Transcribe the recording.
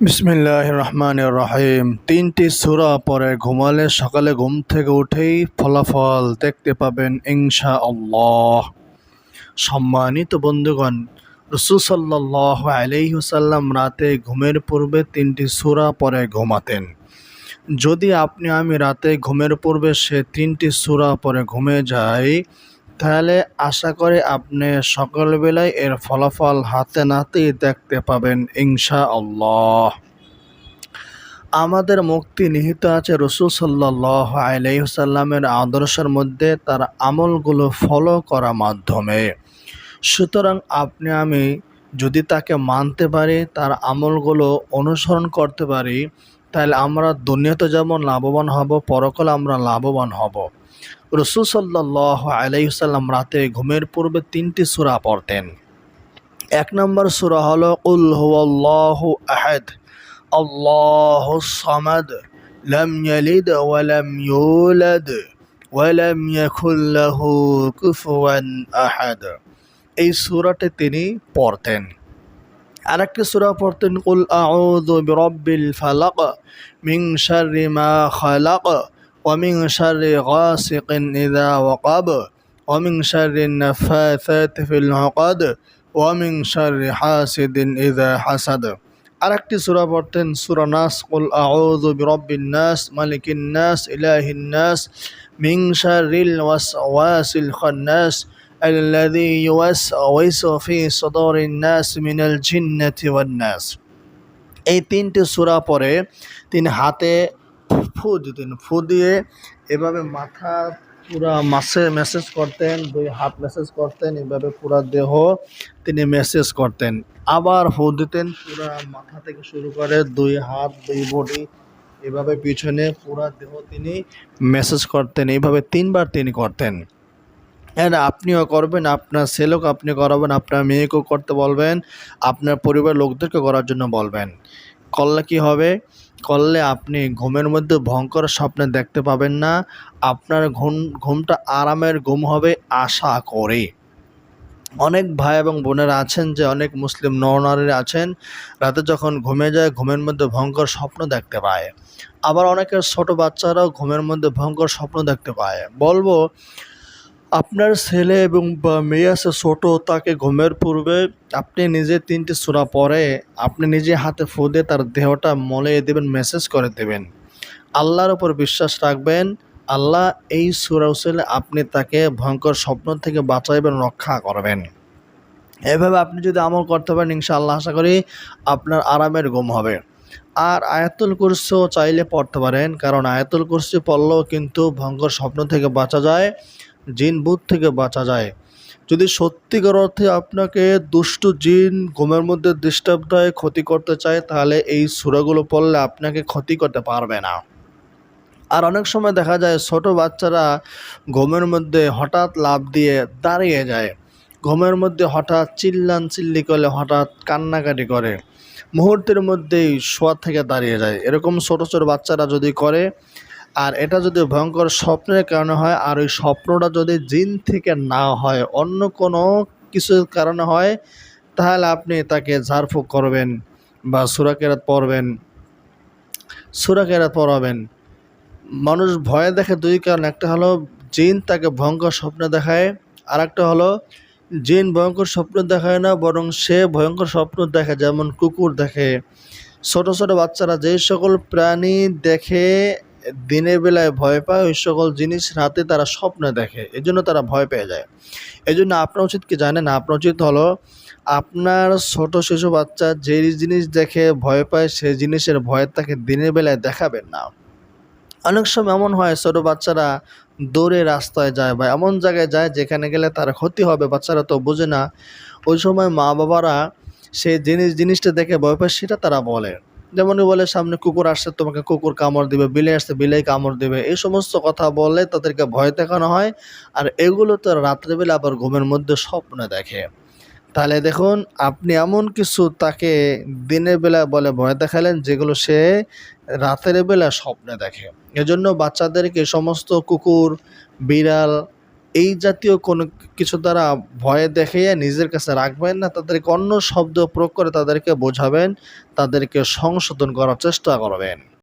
বিসমিল্লাহ রহমান রহিম তিনটি সূরা পরে ঘুমালে সকালে ঘুম থেকে উঠেই ফলাফল দেখতে পাবেন ইনশা আল্লাহ সম্মানিত বন্ধুগণ, রসুল সাল্লাহ আলাইহুসাল্লাম রাতে ঘুমের পূর্বে তিনটি সূরা পরে ঘুমাতেন। যদি আপনি আমি রাতে ঘুমের পূর্বে সে তিনটি সূরা পরে ঘুমে যাই তাহলে আশা করি আপনি সকালবেলায় এর ফলাফল হাতে নাতেই দেখতে পাবেন ইনশা আল্লাহ আমাদের মুক্তি নিহিত আছে রসুল সাল্লাহ আলাইসাল্লামের আদর্শের মধ্যে তার আমলগুলো ফলো করার মাধ্যমে। সুতরাং আপনি, আমি যদি তাকে মানতে পারি, তার আমলগুলো অনুসরণ করতে পারি তাহলে আমরা দুনিয়াতে যেমন লাভবান হব, পরকালে আমরা লাভবান হব। রসুল সাল্লাহ আলাইসাল্লাম রাতে ঘুমের পূর্বে তিনটি সূরা পড়তেন। এক নম্বর সূরা হল, উল হুয়াল্লাহু আহাদ, আল্লাহু সামাদ, লাম ইয়ালিদ ওয়া লাম ইউলাদ ওয়া লাম ইয়াকুল লাহু কুফুয়ান আহাদ। এই সূরাটি তিনি পড়তেন। আর সুরা পড়তেন কুল আউযু বিরব্বিল ফালাক মিন শাররি মা খালাক ওয়া মিন শাররি গাসিকিন ইযা ওয়াকাব ওয়া মিন শাররি নাফাসাতি ফিল উকাদ ওয়া মিন শাররি হাসিদিন ইযা হাসাদ আরেকটি সুরা পড়তেন সুরা নাস কুল আউযু বিরব্বিন নাস মালিকিন নাস ইলাহিন নাস মিন শাররিল ওয়াসওয়াসিল খান্নাস الذي يوسوس في صدور الناس من الجنة والناس এই তিনটি সূরা পরে তিনি হাতে ফু দিতেন ফু দিয়ে এভাবে মাথা পুরা মাসে মেসেজ করতেন দুই হাত মেসেজ করতেন এভাবে পুরা দেহ তিনি মেসেজ করতেন আবার ফু দিতেন পুরা মাথা থেকে শুরু করে দুই হাত দুই বডি এভাবে পিছনে পুরা দেহ তিনি মেসেজ করতেন এইভাবে তিনবার তিনি করতেন হ্যাঁ আপনিও করবেন, আপনার ছেলেকে আপনি করাবেন, আপনার মেয়েকেও করতে বলবেন, আপনার পরিবার লোকদেরকে করার জন্য বলবেন। করলে কি হবে? করলে আপনি ঘুমের মধ্যে ভয়ঙ্কর স্বপ্নে দেখতে পাবেন না, আপনার ঘুম, ঘুমটা আরামের ঘুম হবে আশা করে। অনেক ভাই এবং বোনেরা আছেন যে, অনেক মুসলিম নরনারীরা আছেন, রাতে যখন ঘুমে যায়, ঘুমের মধ্যে ভয়ঙ্কর স্বপ্ন দেখতে পায়। আবার অনেকের ছোট বাচ্চারাও ঘুমের মধ্যে ভয়ঙ্কর স্বপ্ন দেখতে পায়। বলব আপনার ছেলে এবং বা মেয়ে আছে ছোটো, তাকে ঘুমের পূর্বে আপনি নিজে তিনটি সূরা পরে আপনি নিজে হাতে ফু দিয়ে তার দেহটা মলিয়ে দেবেন মেসেজ করে দেবেন। আল্লাহর উপর বিশ্বাস রাখবেন, আল্লাহ এই সূরা উসলে আপনি তাকে ভয়ঙ্কর স্বপ্ন থেকে বাঁচাইবেন, রক্ষা করবেন। এভাবে আপনি যদি আমল করতে পারেন, ইনশাআল্লাহ আশা করি আপনার আরামের ঘুম হবে। আর আয়াতুল কুরসিও চাইলে পড়তে পারেন, কারণ আয়াতুল কুরসি পড়লেও কিন্তু ভয়ঙ্কর স্বপ্ন থেকে বাঁচা যায়। জিন ভূত থেকে বাঁচা যায়। যদি সত্যিকার অর্থে আপনাকে দুষ্ট জিন ঘুমের মধ্যে ডিস্টার্ব দেয়, ক্ষতি করতে চায়, তাহলে এই সুরাগুলো পড়লে আপনাকে ক্ষতি করতে পারবে না। আর অনেক সময় দেখা যায় ছোট বাচ্চারা ঘুমের মধ্যে হঠাৎ লাভ দিয়ে দাঁড়িয়ে যায়। ঘুমের মধ্যে হঠাৎ চিল্লান চিল্লি করলে হঠাৎ কান্নাকাটি করে। মুহূর্তের মধ্যেই শোয়া থেকে দাঁড়িয়ে যায়। এরকম ছোট ছোট বাচ্চারা যদি করে আর এটা যদি ভয়ঙ্কর স্বপ্নের কারণে হয়, আর ওই স্বপ্নটা যদি জিন থেকে না হয়, অন্য কোনো কিছুর কারণে হয়, তাহলে আপনি তাকে ঝাড়ফুঁক করবেন বা সুরাকেরাত পড়বেন। সুরাকেরাত পড়াবেন। মানুষ ভয়ে দেখে দুই কারণ, একটা হলো জিন তাকে ভয়ঙ্কর স্বপ্ন দেখায় আর একটা হলো জিন ভয়ঙ্কর স্বপ্ন দেখায় না, বরং সে ভয়ঙ্কর স্বপ্ন দেখে, যেমন কুকুর দেখে। ছোট ছোট বাচ্চারা যে সকল প্রাণী দেখে দিনের বেলায় ভয় পায় ওই সকল জিনিস, রাতে তারা স্বপ্নে দেখে এই জন্য তারা ভয় পেয়ে যায়। এই জন্য আপনার উচিত কি জানেন? আপনার উচিত হলো আপনার ছোট শিশু বাচ্চা যে জিনিস দেখে ভয় পায়, সেই জিনিসের ভয় তাকে দিনের বেলায় দেখাবেন না। অনেক সময় এমন হয়, ছোট বাচ্চারা দৌড়ে রাস্তায় যায় বা এমন জায়গায় যায় যেখানে গেলে তার ক্ষতি হবে, বাচ্চারা তো বোঝে না। ওই সময় মা বাবারা সেই জিনিস, জিনিসটা দেখে ভয় পায়, সেটা তারা বলে। যেমনই বলে, সামনে কুকুর আসছে, তোমাকে কুকুর কামড় দিবে বিলে আসছে, বিলাই কামড় দিবে। এই সমস্ত কথা বলে তাদেরকে ভয় দেখানো হয়। আর এগুলো তো রাত্রেবেলা আবার ঘুমের মধ্যে স্বপ্নে দেখে। তাহলে দেখুন, আপনি এমন কিছু তাকে দিনের বেলা বলে ভয় দেখালেন, যেগুলো সে রাতের বেলা স্বপ্নে দেখে। এজন্য বাচ্চাদেরকে সমস্ত কুকুর, বিড়াল এই জাতীয় কোনো কিছু দ্বারা ভয়ে দেখাইয়া নিজের কাছে রাখবেন না, তাদেরকে অন্য শব্দ প্রয়োগ করে তাদেরকে বোঝাবেন, তাদেরকে সংশোধন করার চেষ্টা করবেন।